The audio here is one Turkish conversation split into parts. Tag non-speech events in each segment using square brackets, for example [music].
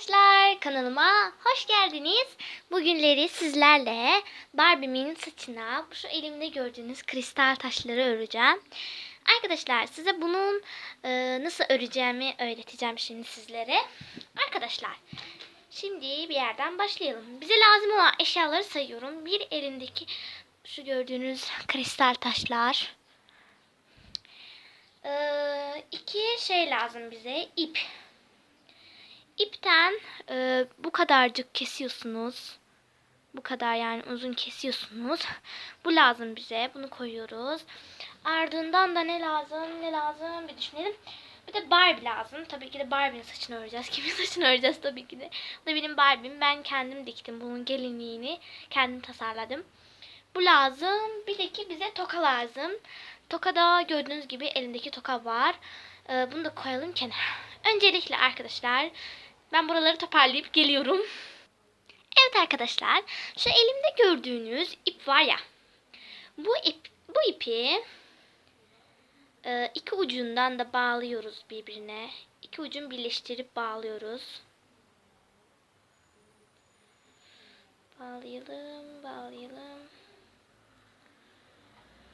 Arkadaşlar kanalıma hoş geldiniz. Bugünleri sizlerle Barbie'min saçına şu elimde gördüğünüz kristal taşları öreceğim. Arkadaşlar size bunun e, nasıl öreceğimi öğreteceğim şimdi sizlere. Arkadaşlar şimdi bir yerden başlayalım. Bize lazım olan eşyaları sayıyorum. Bir elindeki şu gördüğünüz kristal taşlar. Ee, iki şey lazım bize. ip. İpten e, bu kadarcık kesiyorsunuz. Bu kadar yani uzun kesiyorsunuz. Bu lazım bize. Bunu koyuyoruz. Ardından da ne lazım ne lazım bir düşünelim. Bir de Barbie lazım. Tabii ki de Barbie'nin saçını öreceğiz. [laughs] Kimin saçını öreceğiz tabii ki de. Bu da benim Barbie'm. Ben kendim diktim. Bunun gelinliğini kendim tasarladım. Bu lazım. Bir de ki bize toka lazım. Tokada gördüğünüz gibi elindeki toka var. Ee, bunu da koyalım kenara. Öncelikle arkadaşlar ben buraları toparlayıp geliyorum. Evet arkadaşlar şu elimde gördüğünüz ip var ya. Bu ip bu ipi e, iki ucundan da bağlıyoruz birbirine. İki ucun birleştirip bağlıyoruz. Bağlayalım, bağlayalım.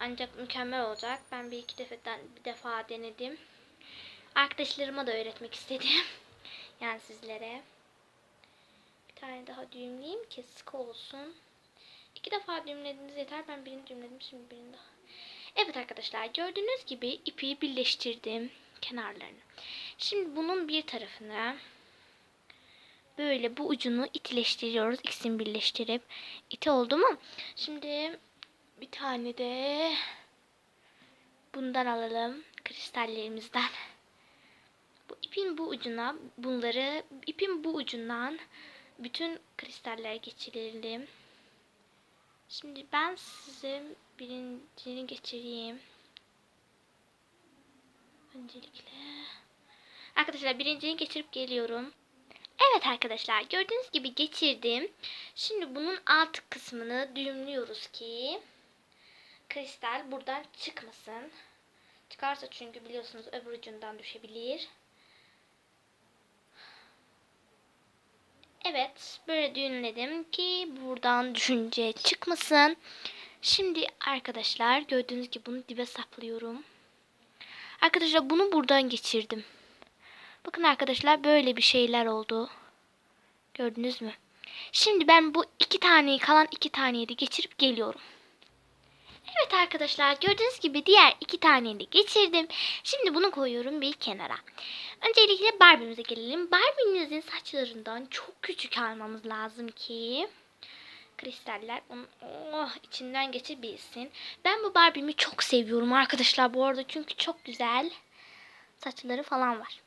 Ancak mükemmel olacak. Ben bir iki defadan bir defa denedim. Arkadaşlarıma da öğretmek istedim. Yani sizlere. Bir tane daha düğümleyeyim ki sık olsun. İki defa düğümlediniz yeter. Ben birini düğümledim. Şimdi birini daha. Evet arkadaşlar gördüğünüz gibi ipi birleştirdim kenarlarını. Şimdi bunun bir tarafını böyle bu ucunu itileştiriyoruz. İkisini birleştirip. iti oldu mu? Şimdi bir tane de bundan alalım. Kristallerimizden. İpin bu ucuna bunları ipin bu ucundan bütün kristaller geçirelim. Şimdi ben size birincini geçireyim. Öncelikle Arkadaşlar birincini geçirip geliyorum. Evet arkadaşlar gördüğünüz gibi geçirdim. Şimdi bunun alt kısmını düğümlüyoruz ki kristal buradan çıkmasın. Çıkarsa çünkü biliyorsunuz öbür ucundan düşebilir. Evet böyle düğümledim ki buradan düşünce çıkmasın. Şimdi arkadaşlar gördüğünüz gibi bunu dibe saplıyorum. Arkadaşlar bunu buradan geçirdim. Bakın arkadaşlar böyle bir şeyler oldu. Gördünüz mü? Şimdi ben bu iki taneyi kalan iki taneyi de geçirip geliyorum. Arkadaşlar gördüğünüz gibi diğer iki taneyi de geçirdim. Şimdi bunu koyuyorum bir kenara. Öncelikle Barbie'mize gelelim. Barbie'mizin saçlarından çok küçük almamız lazım ki kristaller onun oh, içinden geçebilsin. Ben bu Barbie'mi çok seviyorum arkadaşlar bu arada çünkü çok güzel saçları falan var.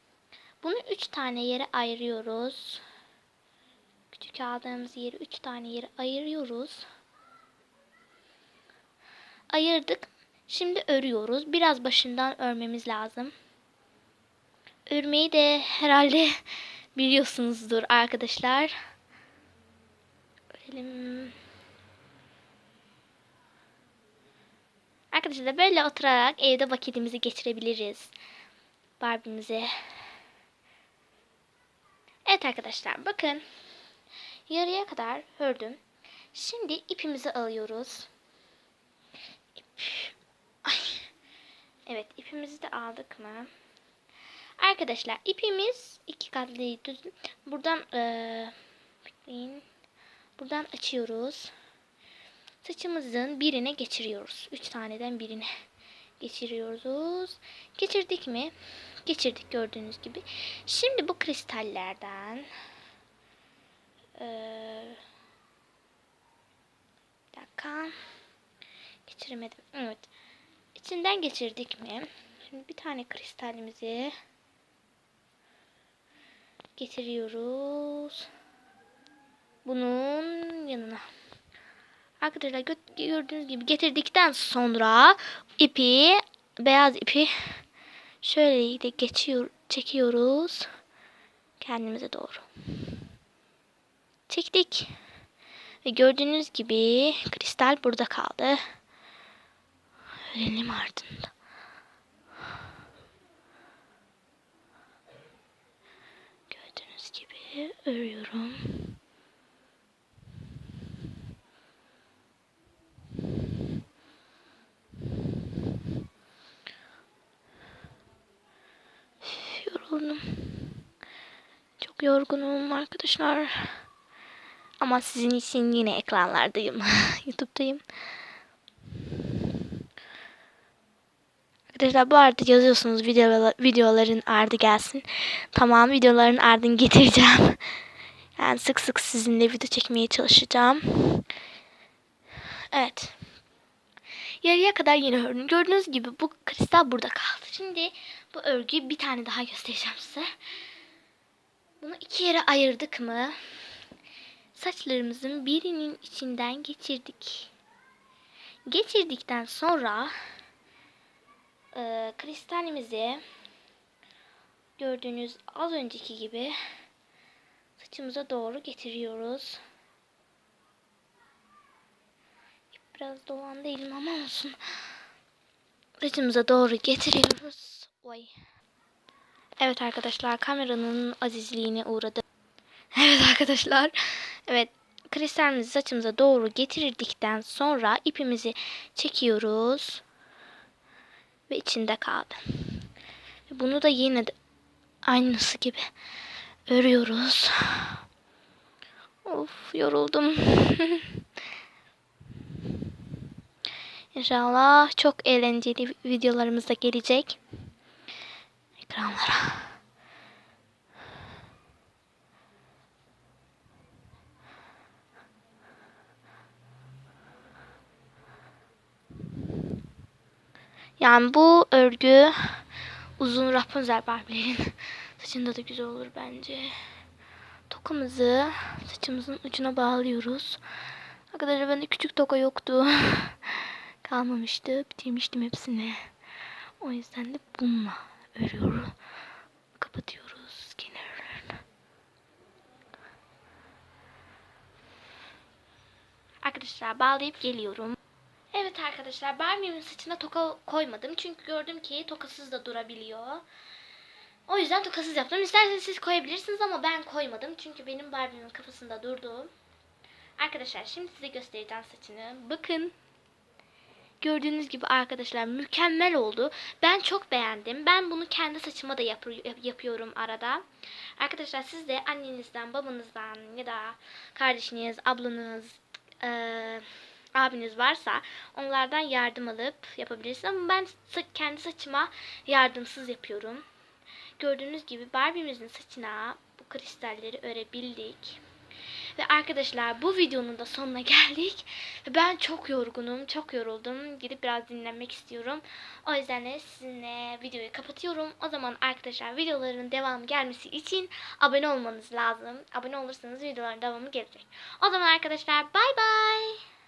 Bunu üç tane yere ayırıyoruz. Küçük aldığımız yeri üç tane yere ayırıyoruz ayırdık. Şimdi örüyoruz. Biraz başından örmemiz lazım. Örmeyi de herhalde [laughs] biliyorsunuzdur arkadaşlar. Örelim. Arkadaşlar böyle oturarak evde vakitimizi geçirebiliriz. Barbie'mize. Evet arkadaşlar bakın. Yarıya kadar ördüm. Şimdi ipimizi alıyoruz. Ay. Evet ipimizi de aldık mı? Arkadaşlar ipimiz iki katlıydı. Buradan ee. Buradan açıyoruz. Saçımızın birine geçiriyoruz. Üç taneden birine geçiriyoruz. Geçirdik mi? Geçirdik gördüğünüz gibi. Şimdi bu kristallerden ee, bir dakika geçiremedim. Evet. İçinden geçirdik mi? Şimdi bir tane kristalimizi getiriyoruz. Bunun yanına. Arkadaşlar gördüğünüz gibi getirdikten sonra ipi beyaz ipi şöyle de geçiyor çekiyoruz kendimize doğru. Çektik. Ve gördüğünüz gibi kristal burada kaldı öğrenim ardında. Gördüğünüz gibi. Örüyorum. Yoruldum. Çok yorgunum arkadaşlar. Ama sizin için yine ekranlardayım. [laughs] YouTube'dayım. Arkadaşlar bu arada yazıyorsunuz video, videoların ardı gelsin. Tamam videoların ardını getireceğim. [laughs] Yani sık sık sizinle video çekmeye çalışacağım. Evet. Yarıya kadar yine ördüm. Gördüğünüz gibi bu kristal burada kaldı. Şimdi bu örgüyü bir tane daha göstereceğim size. Bunu iki yere ayırdık mı? Saçlarımızın birinin içinden geçirdik. Geçirdikten sonra e, kristalimizi gördüğünüz az önceki gibi saçımıza doğru getiriyoruz. Biraz dolan değilim ama olsun. Saçımıza doğru getiriyoruz. Oy. Evet arkadaşlar kameranın azizliğine uğradı. [laughs] Evet arkadaşlar. Evet kristalimizi saçımıza doğru getirdikten sonra ipimizi çekiyoruz. Ve içinde kaldı. Bunu da yine de aynısı gibi örüyoruz. Of yoruldum. [laughs] İnşallah çok eğlenceli videolarımız da gelecek. Ekranlara. Yani bu örgü uzun Rapunzel Barbie'lerin [laughs] saçında da güzel olur bence. Tokamızı saçımızın ucuna bağlıyoruz. Arkadaşlar bende küçük toka yoktu. [laughs] Kalmamıştı. Bitirmiştim hepsini. O yüzden de bununla örüyorum. Kapatıyoruz kenarlarını. Arkadaşlar bağlayıp geliyorum. Evet arkadaşlar Barbie'min saçına toka koymadım. Çünkü gördüm ki tokasız da durabiliyor. O yüzden tokasız yaptım. İsterseniz siz koyabilirsiniz ama ben koymadım. Çünkü benim Barbie'min kafasında durdu. Arkadaşlar şimdi size göstereceğim saçını. Bakın. Gördüğünüz gibi arkadaşlar mükemmel oldu. Ben çok beğendim. Ben bunu kendi saçıma da yap yapıyorum arada. Arkadaşlar siz de annenizden, babanızdan ya da kardeşiniz, ablanız, eee abiniz varsa onlardan yardım alıp yapabilirsiniz. Ama ben kendi saçıma yardımsız yapıyorum. Gördüğünüz gibi Barbie'mizin saçına bu kristalleri örebildik. Ve arkadaşlar bu videonun da sonuna [laughs] geldik. Ben çok yorgunum, çok yoruldum. Gidip biraz dinlenmek istiyorum. O yüzden de sizinle videoyu kapatıyorum. O zaman arkadaşlar videoların devamı gelmesi için abone olmanız lazım. Abone olursanız videoların devamı gelecek. O zaman arkadaşlar bay bay.